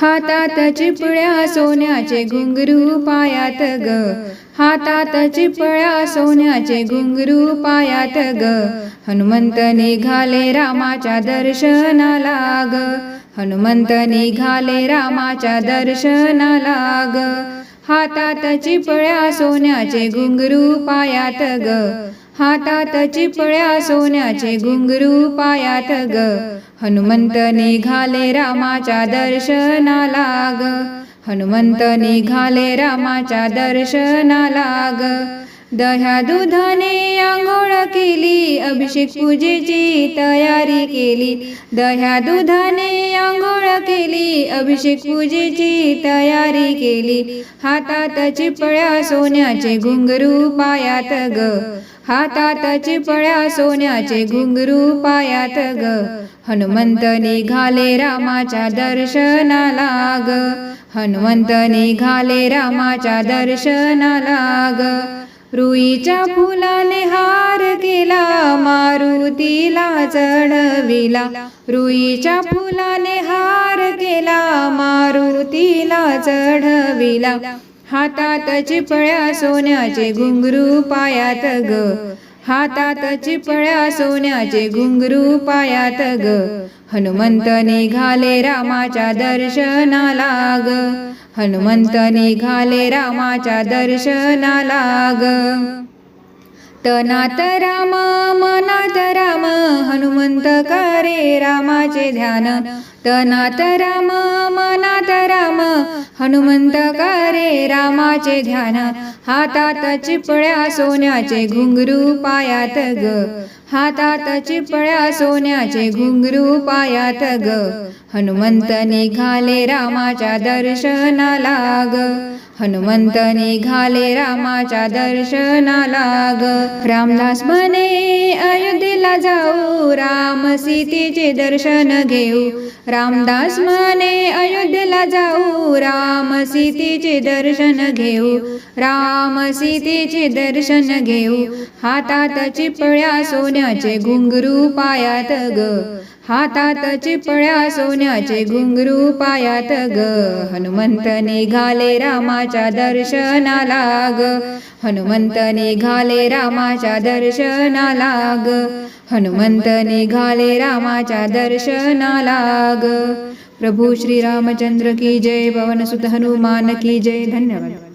हातात चिपळ्या सोन्याचे घुंगरू पायात ग. हातात चिपळ्या सोन्याचे घुंगरू पायात ग. हनुमंत निघाले रामाच्या दर्शनाला ग. हनुमंत निघाले रामाच्या दर्शनाला ग. हातात चिपळ्या सोन्याचे घुंगरू पायात ग. हातात चिपळ्या सोन्याचे घुंगरू पायात ग. हनुमंत निघाले रामाच्या दर्शनाला ग. हनुमंत निघाले रामाच्या दर्शनाला ग. दह्या दुधाने आंघोळ केली अभिषेक पूजेची तयारी केली. दह्या दुधाने आंघोळ केली अभिषेक पूजेची तयारी केली. हातात चिपळ्या सोन्याचे घुंगरू पायात ग. हातात चिपळ्या सोन्याचे घुंगरू पायात ग. हनुमंत निघाले रामाच्या दर्शनाला ग. हनुमंत निघाले रामाच्या दर्शनाला ग. रुईच्या फुलाने हार केला मारुतीला चढविला. रुईच्या फुलाने हार केला मारुतीला चढविला. हातात चिपळ्या सोन्याचे घुंगरू पायात ग. हातात चिपळ्या सोन्याचे घुंगरू पायात ग. हनुमंत निघाले रामाच्या दर्शनाला ग. हनुमंत निघाले रामाच्या दर्शनाला ग. तनात राम मनात राम हनुमंत करे रामाचे ध्यान? तनात राम मनात राम हनुमंत करे रामाचे ध्यान हातात चिपळ्या सोन्याचे घुंगरू पायात ग. हातात चिपळ्या सोन्याचे घुंगरू पायात ग. हनुमंत निघाले रामाच्या दर्शनाला ग. हनुमंत निघाले रामाच्या दर्शनाला ग. रामदास म्हणे अयोध्येला जाऊ राम सीतेचे दर्शन घेऊ. रामदास म्हणे अयोध्येला जाऊ राम सीतेचे दर्शन घेऊ. राम सीतेचे दर्शन घेऊ. हातात चिपळ्या सोन्याचे घुंगरू पायात ग. हातात चिपळ्या सोन्याचे घुंगरू पायात ग. हनुमंत निघाले रामाच्या दर्शनाला ग. हनुमंत निघाले रामाच्या दर्शनाला ग. हनुमंत निघाले रामाच्या दर्शनाला ग. प्रभू श्री रामचंद्र की जय भवनसुत हनुमान की जय. धन्यवाद.